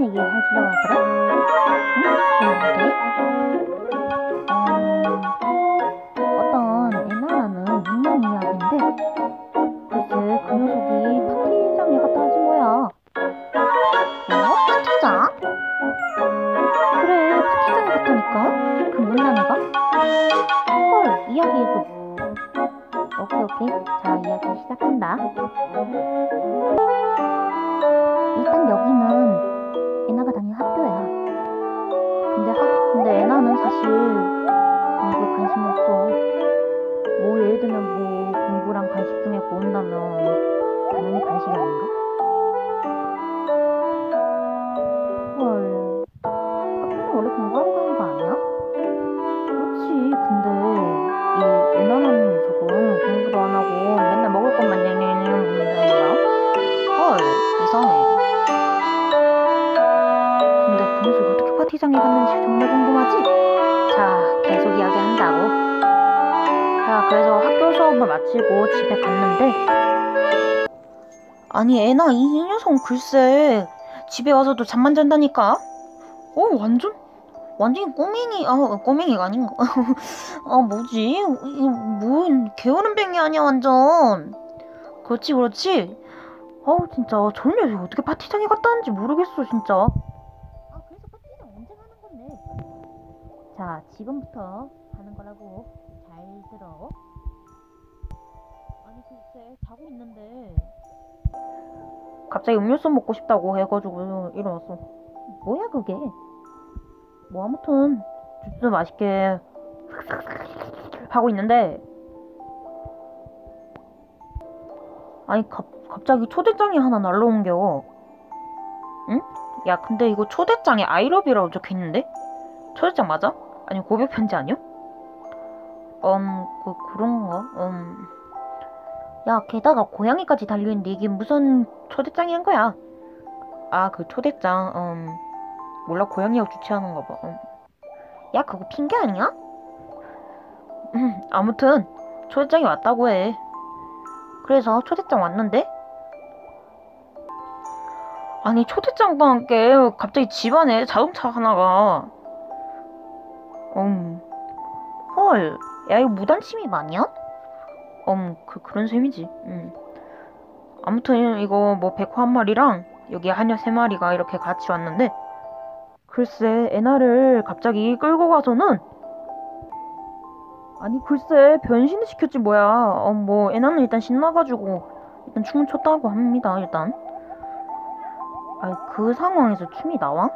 무슨 얘기 하시려고 하더라? 응? 누구한 자 그래서 학교 수업을 마치고 집에 갔는데 아니 애나 이 녀석은 글쎄. 집에 와서도 잠만 잔다니까? 어 완전? 완전히 꼬맹이 아 꼬맹이가 아닌가 아 뭐지? 이게 뭐 게으름뱅이 아니야 완전. 그렇지 그렇지? 어우 진짜. 저 녀석이 어떻게 파티장에 갔다 왔는지 모르겠어 진짜. 아 그래서 파티장 언제 가는 건데? 자 지금부터 가는 거라고 잘 들어 아니 글쎄 자고 있는데 갑자기 음료수 먹고 싶다고 해가지고 일어났어 뭐야 그게 뭐 아무튼 주스 맛있게 하고 있는데 아니 갑, 갑자기 초대장이 하나 날라온겨 응? 야 근데 이거 초대장에 아이러브라고 적혀있는데? 초대장 맞아? 아니 고백 편지 아니야? 음, 그, 그런가? 음. 야, 게다가 고양이까지 달려있는데 이게 무슨 초대장인 거야? 아, 그 초대장, 음. 몰라, 고양이하고 주최하는가 봐. 음. 야, 그거 핑계 아니야? 음, 아무튼, 초대장이 왔다고 해. 그래서 초대장 왔는데? 아니, 초대장과 함께 갑자기 집안에 자동차 하나가, 음, 헐, 야, 이거 무단 침입 아니야? 음, 그, 그런 셈이지. 음. 아무튼, 이거 뭐, 백호 한 마리랑, 여기 한여 세 마리가 이렇게 같이 왔는데, 글쎄, 애나를 갑자기 끌고 가서는, 아니, 글쎄, 변신을 시켰지, 뭐야. 어, 뭐, 애나는 일단 신나가지고, 일단 춤을 췄다고 합니다, 일단. 아니, 그 상황에서 춤이 나와?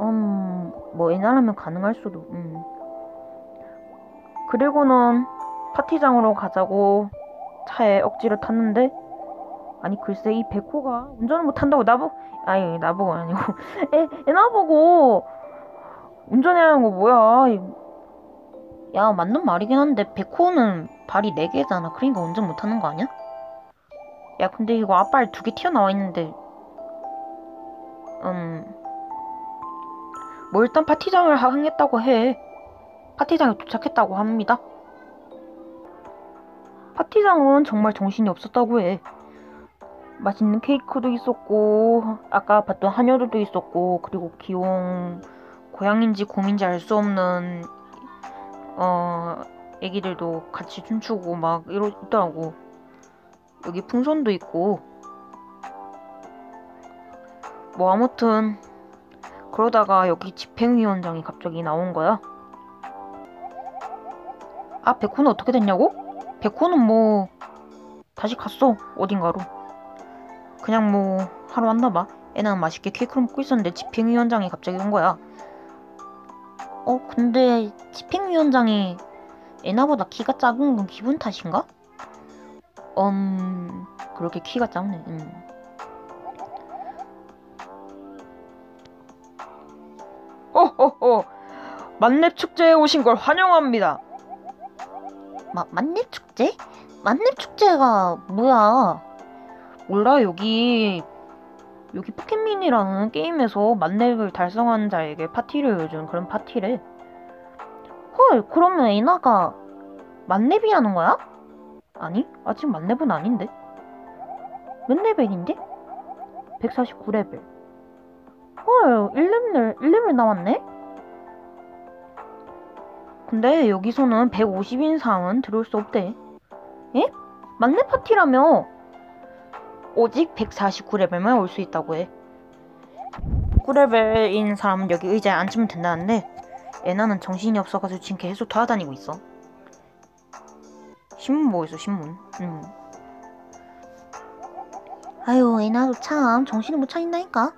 음, 뭐, 애나라면 가능할 수도, 음. 그리고는 파티장으로 가자고 차에 억지로 탔는데 아니 글쎄 이 백호가 운전을 못한다고 나보 아니 나보고 아니고. 애, 애 나보고 운전해라는 거 뭐야? 이- 야 맞는 말이긴 한데 백호는 발이 4개잖아. 그러니까 운전 못하는 거 아니야? 야 근데 이거 앞발 두 개 튀어나와 있는데. 음뭐 일단 파티장을 항했다고 해 파티장에 도착했다고 합니다. 파티장은 정말 정신이 없었다고 해. 맛있는 케이크도 있었고, 아까 봤던 한여들도 있었고, 그리고 귀여운 고양인지 곰인지 알 수 없는, 어, 애기들도 같이 춤추고 막 이러, 있더라고. 여기 풍선도 있고. 뭐 아무튼, 그러다가 여기 집행위원장이 갑자기 나온 거야. 아, 백호는 어떻게 됐냐고? 백호는 뭐 다시 갔어 어딘가로. 그냥 뭐 하러 왔나 봐. 애는 맛있게 케이크를 먹고 있었는데 집행위원장이 갑자기 온 거야. 어, 근데 집행위원장이 애나보다 키가 작은 건 기분 탓인가? 음, 그렇게 키가 작네. 음. 호호호, 만렙 축제에 오신 걸 환영합니다. 마, 만렙 축제? 만렙 축제가 뭐야? 몰라 여기 여기 포켓민이라는 게임에서 만렙을 달성한 자에게 파티를 요즘 그런 파티를 헐 그러면 에나가 만렙이라는 거야? 아니 아직 만렙은 아닌데 몇 레벨인데? 149레벨 헐 1레벨 1레벨 나왔네? 근데 여기서는 150인 상은 들어올 수 없대. 에? 막내 파티라며. 오직 149레벨만 올 수 있다고 해. 9레벨인 사람은 여기 의자에 앉으면 된다는데 애나는 정신이 없어가지고 지금 계속 돌아다니고 있어. 신문 뭐 있어 신문. 음. 아유 애나도 참 정신을 못 차린다니까.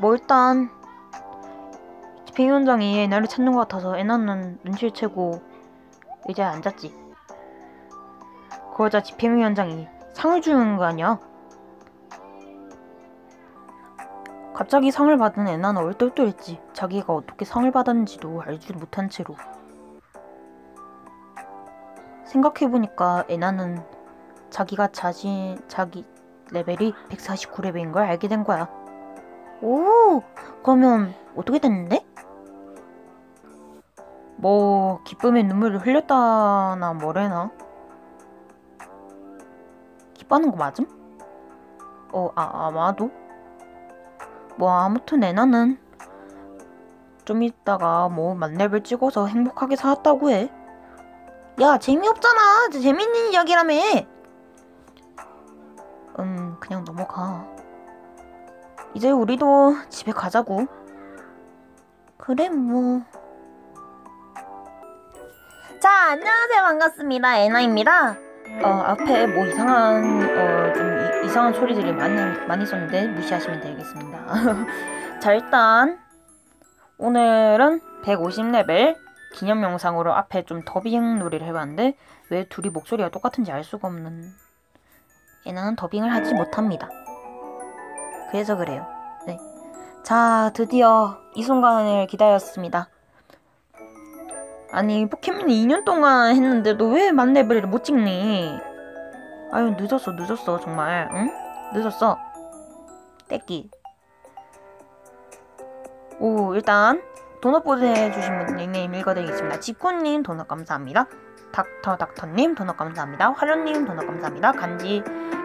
뭐 일단 비위원장이 애나를 찾는 것 같아서 애나는 눈치를 채고 의자에 앉았지. 그러자 집행위원장이 상을 주는 거 아니야? 갑자기 상을 받은 애나는 얼떨떨했지. 자기가 어떻게 상을 받았는지도 알지 못한 채로. 생각해보니까 애나는 자기가 자신, 자기 레벨이 149레벨인 걸 알게 된 거야. 오! 그러면 어떻게 됐는데? 뭐 기쁨의 눈물을 흘렸다나 뭐래나? 기뻐하는 거 맞음? 어 아, 아마도. 뭐 아무튼 애나는 좀 있다가 뭐 만렙을 찍어서 행복하게 살았다고 해. 야 재미없잖아. 재밌는 이야기라며. 음 그냥 넘어가. 이제 우리도 집에 가자고. 그래 뭐. 자, 안녕하세요. 반갑습니다. 에나입니다. 어, 앞에 뭐 이상한, 어, 좀 이, 상한 소리들이 많이, 많이 있었는데 무시하시면 되겠습니다. 자, 일단 오늘은 150레벨 기념 영상으로 앞에 좀 더빙 놀이를 해봤는데 왜 둘이 목소리가 똑같은지 알 수가 없는 에나는 더빙을 하지 못합니다. 그래서 그래요. 네. 자, 드디어 이 순간을 기다렸습니다. 아니 포켓몬 2년 동안 했는데도 왜 만렙을 못 찍니? 아유 늦었어 늦었어 정말. 응? 늦었어. 떼기. 오 일단 도넛보드 해주신 분 닉네임 읽어드리겠습니다. 지코님 도넛 감사합니다. 닥터 닥터님 도넛 감사합니다. 화련님 도넛 감사합니다. 간지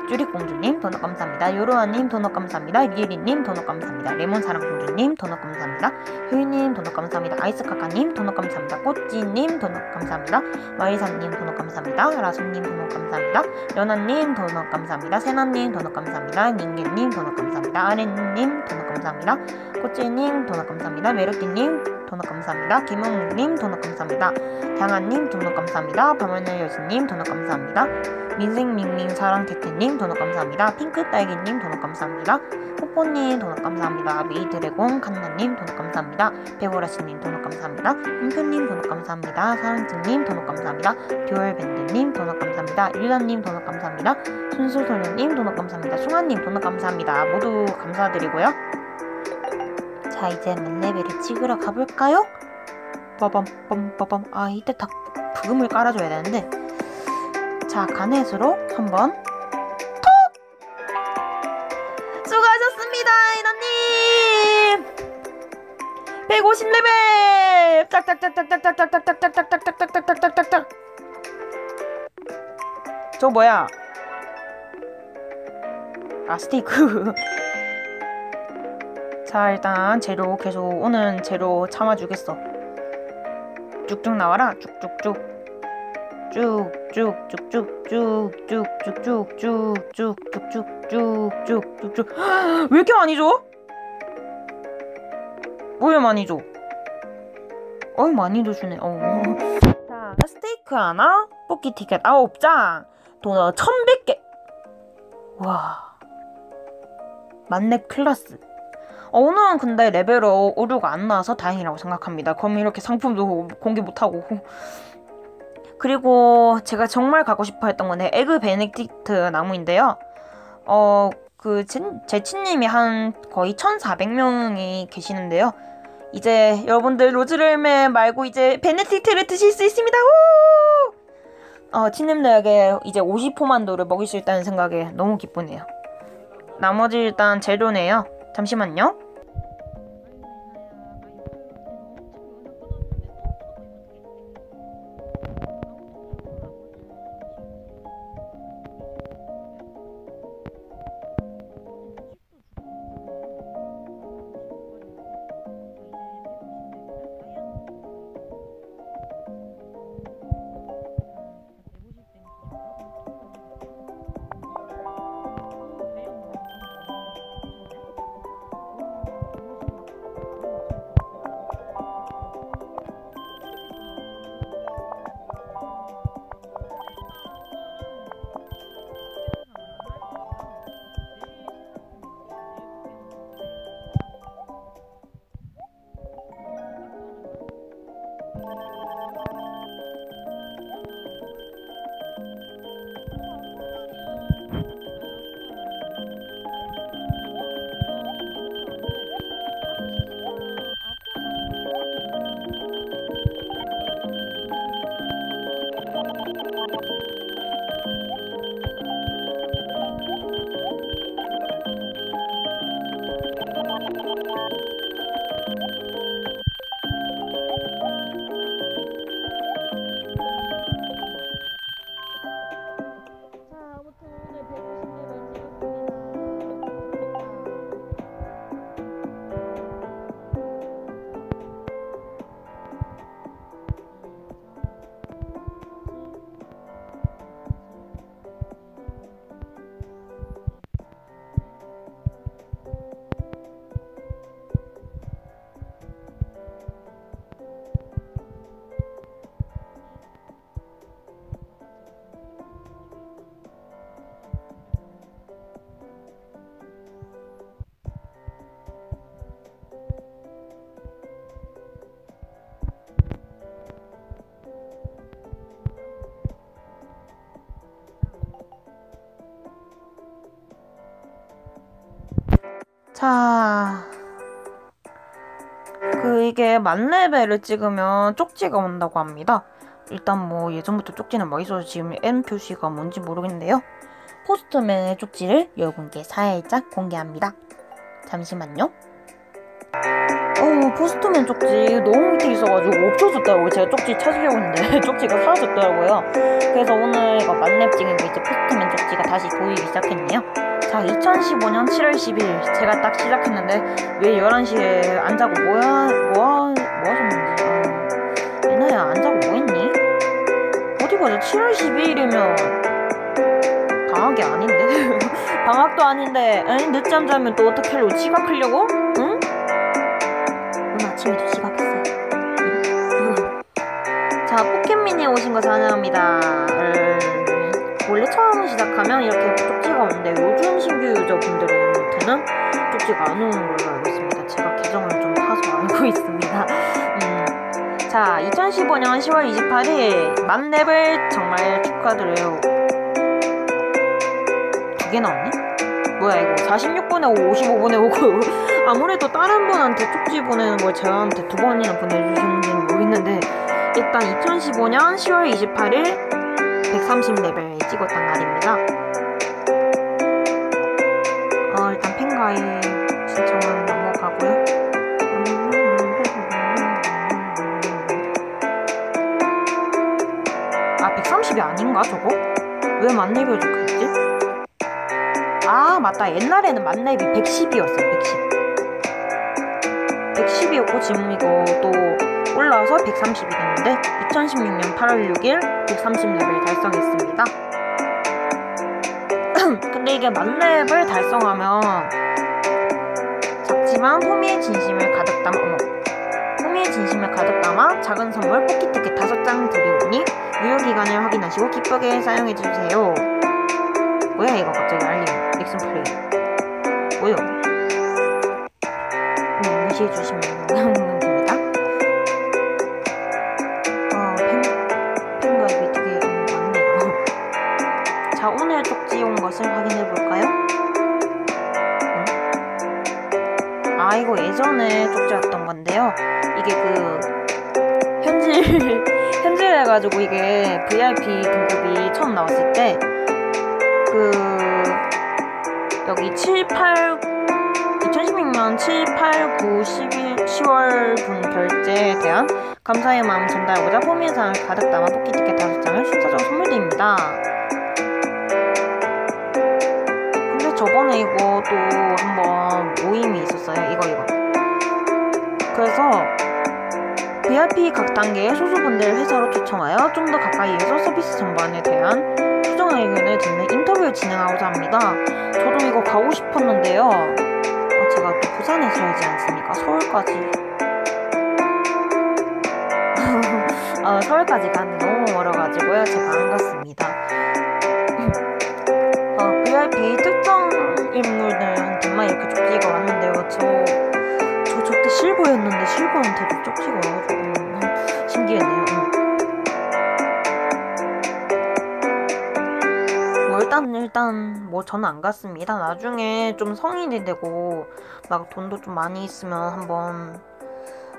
쭈리공주님 도넛 감사합니다. 요로아님 도넛 감사합니다. 리에리님 도넛 감사합니다. 레몬사랑공주님 도넛 감사합니다. 휴이님 도넛 감사합니다. 아이스카카님 도넛 감사합니다. 꽃지님 도넛 감사합니다. 마이사님 도넛 감사합니다. 라손님 도넛 감사합니다. 연아님 도넛 감사합니다. 세나님 도넛 감사합니다. 닝겐님 도넛 감사합니다. 아렌님 도넛 감사합니다. 꽃지님 도넛 감사합니다. 메로티님 도넛 감사합니다. 김웅님 도넛 감사합니다. 장한님 도넛 감사합니다. 밤하늘 여신님 도넛 감사합니다. 민생민님 사랑태태님 도넛 감사합니다. 핑크딸기님 도넛 감사합니다. 호뽀님 도넛 감사합니다. 미드래곤 칸나님 도넛 감사합니다. 베보라씨님 도넛 감사합니다. 핑크님 도넛 감사합니다. 사랑진님 도넛 감사합니다. 듀얼밴드님 도넛 감사합니다. 일란님 도넛 감사합니다. 순수소녀님 도넛 감사합니다. 숭아님 도넛 감사합니다. 모두 감사드리고요. 자 이제 렛레벨을 찍으러 가볼까요? 빠밤 빰빠밤 아 이때 다 부금을 깔아줘야 되는데 자 가넷으로 한번 톡! 수고하셨습니다 이나님 150레벨 딱딱딱딱딱딱딱딱딱딱딱딱딱딱딱딱딱딱 저 뭐야 아 스테이크 자 일단 재료 계속 오는 재료 참아주겠어. 쭉쭉 나와라. 쭉쭉쭉. 쭉쭉쭉쭉쭉쭉쭉쭉쭉쭉쭉쭉쭉쭉쭉쭉쭉. 왜 이렇게 많이 줘? 왜 많이 줘? 어이 많이 줘주네. 어. 자 스테이크 하나 뽑기 티켓 아홉 장. 도넛 1100개. 와. 만렙 클라스 어, 오늘은 근데 레벨 어- 오류가 안 나와서 다행이라고 생각합니다 그럼 이렇게 상품도 공개 못하고 그리고 제가 정말 가고 싶어 했던 건 에그 베네딕트 나무인데요 어, 그, 친, 제 친님이 한 거의 1,400명이 계시는데요. 이제 여러분들 로즈를메 말고 이제 베네딕트를 드실 수 있습니다. 우! 어, 친님들에게 이제 50포만도를 먹일 수 있다는 생각에 너무 기쁘네요. 나머지 일단 재료네요. 잠시만요. 이게 만 레벨을 찍으면 쪽지가 온다고 합니다. 일단 뭐 예전부터 쪽지는 뭐 있어서 지금 N 표시가 뭔지 모르겠는데요. 포스트맨의 쪽지를 여러분께 살짝 공개합니다. 잠시만요. 어 포스트맨 쪽지 너무 밑에 있어가지고 없어졌더라고요. 제가 쪽지 찾으려고 했는데 쪽지가 사라졌더라고요. 그래서 오늘 이거 만렙 찍은 게 이제 포스트맨 쪽지가 다시 보이기 시작했네요. 자 2015년 7월 10일 제가 딱 시작했는데 왜 11시에 안 자고 뭐야 뭐, 뭐 하셨는지 아, 이나야 안 자고 뭐 했니? 어디 보자 7월 12일이면 방학이 아닌데 방학도 아닌데 아니 늦잠 자면 또 어떻게 하려고 지각하려고? 응? 오늘 아침에도 지각했어요 응. 자 포켓민이 오신 거 환영합니다 음, 원래 처음 시작하면 이렇게 쪽지가 오는데 요즘 신규 유저분들한테는 쪽지가 안 오는 걸로 알고 있습니다. 제가 계정을 좀 파서 알고 있습니다. 음. 자 2015년 10월 28일 만렙을 정말 축하드려요. 두 개 나왔네? 뭐야 이거 46번에 오고 55번에 오고. 아무래도 다른 분한테 쪽지 보내는 걸 저한테 두 번이나 보내주시는지는 모르겠는데 일단 2015년 10월 28일 130레벨 찍었단 말입니다 어 일단 팬가입 신청은 넘어가고요. 아 130이 아닌가 저거? 왜 만렙이 적혀있지? 아 맞다. 옛날에는 만렙이 110이었어요 110 110이었고 지금 이거 또 올라와서 130이 됐는데 2016년 8월 6일 130렙을 달성했습니다 근데 이게 만렙을 달성하면 작지만 호미의 진심을 가득 담아 어머. 호미의 진심을 가득 담아 작은 선물 뽑기티켓 5장 드리오니 유효기간을 확인하시고 기쁘게 사용해주세요. 뭐야 이거 갑자기 알림. 닉슨 플레이. 뭐요? 음, 무시해주시면 아 이거 예전에 쪽지였던 건데요 이게 그 현질 현질 해가지고 이게 VIP 등급이 처음 나왔을 때 그 여기 7, 8 2016년 7, 8, 9, 11, 10월 분 결제에 대한 감사의 마음 전달하고자 포미상을 가득 담아 뽑기 티켓 5장을 순서적으로 선물드립니다. 저번에 이거 또 한번 모임이 있었어요. 이거 이거. 그래서 VIP 각 단계의 소수분들 회사로 초청하여 좀 더 가까이에서 서비스 전반에 대한 수정 의견을 듣는 인터뷰를 진행하고자 합니다. 저도 이거 가고 싶었는데요. 어, 제가 또 부산에 살지 않습니까? 서울까지. 어, 서울까지 가는 게 너무 멀어가지고요. 제가 안 갔습니다. 저, 저, 저때 실버였는데 실버한테도 쪽지가 와가지고 음, 신기했네요. 음. 뭐 일단 일단 뭐 저는 안 갔습니다. 나중에 좀 성인이 되고 막 돈도 좀 많이 있으면 한번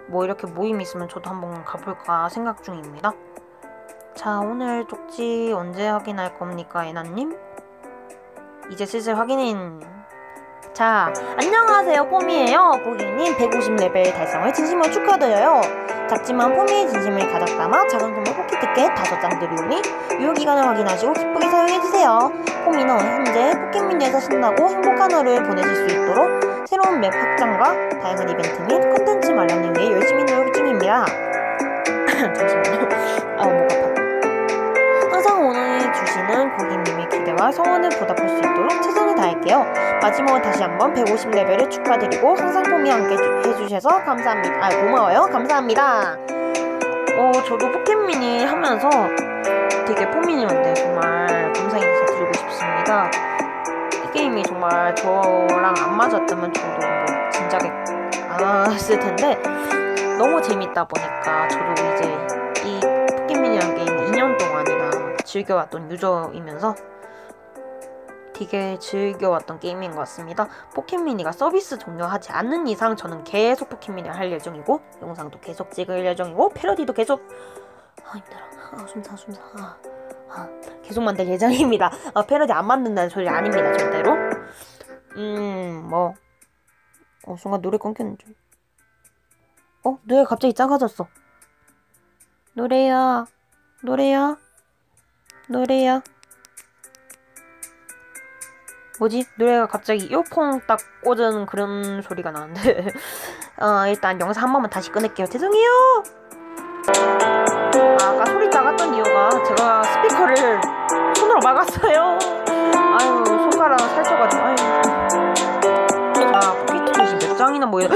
뭐 이렇게 모임 있으면 저도 한번 가볼까 생각 중입니다. 자 오늘 쪽지 언제 확인할 겁니까 에나님? 이제 슬슬 확인인 자 안녕하세요 뽀미예요 고객님 150레벨 달성을 진심으로 축하드려요 작지만 포미의 진심을 가득 담아 작은 선물 뽑기 티켓 5장 드리오니 유효기간을 확인하시고 기쁘게 사용해주세요. 포미는 현재 포켓민에서 신나고 행복한 하루를 보내실 수 있도록 새로운 맵 확장과 다양한 이벤트 및 콘텐츠 마련을 위해 열심히 노력 중입니다. 잠시만요. 아, 목 아파. 항상 오늘 주시는 고객님의 기대와 성원을 보답할 수 있도록 최선을 다할게요. 마지막으로 다시 한번 150레벨을 축하드리고 항상 포미와 함께 주- 해주셔서 감사합니다. 아 고마워요. 감사합니다. 어 저도 포켓미니 하면서 되게 포미님한테 정말 감사 인사 드리고 싶습니다. 이 게임이 정말 저랑 안 맞았다면 저도 뭐 진작에 안 했을 텐데 너무 재밌다 보니까 저도 이제 이 포켓민이라는 게임을 2년 동안이나 즐겨왔던 유저이면서 되게 즐겨왔던 게임인 것 같습니다. 포켓미니가 서비스 종료하지 않는 이상 저는 계속 포켓미니를 할 예정이고 영상도 계속 찍을 예정이고 패러디도 계속 아 힘들어 아 숨차 숨차 아, 아, 계속 만들 예정입니다. 아, 패러디 안 만든다는 소리 아닙니다 절대로. 음뭐 어, 순간 노래 끊겼는지. 어 노래 갑자기 작아졌어. 노래야 노래야 노래야 뭐지? 노래가 갑자기 이어폰 딱 꽂은 그런 소리가 나는데. 어, 일단 영상 한 번만 다시 끊을게요. 죄송해요. 아, 아까 소리 작았던 이유가 제가 스피커를 손으로 막았어요. 아유 손가락 살쪄가지고. 아유. 자 포켓트닛이 몇 장이나 모여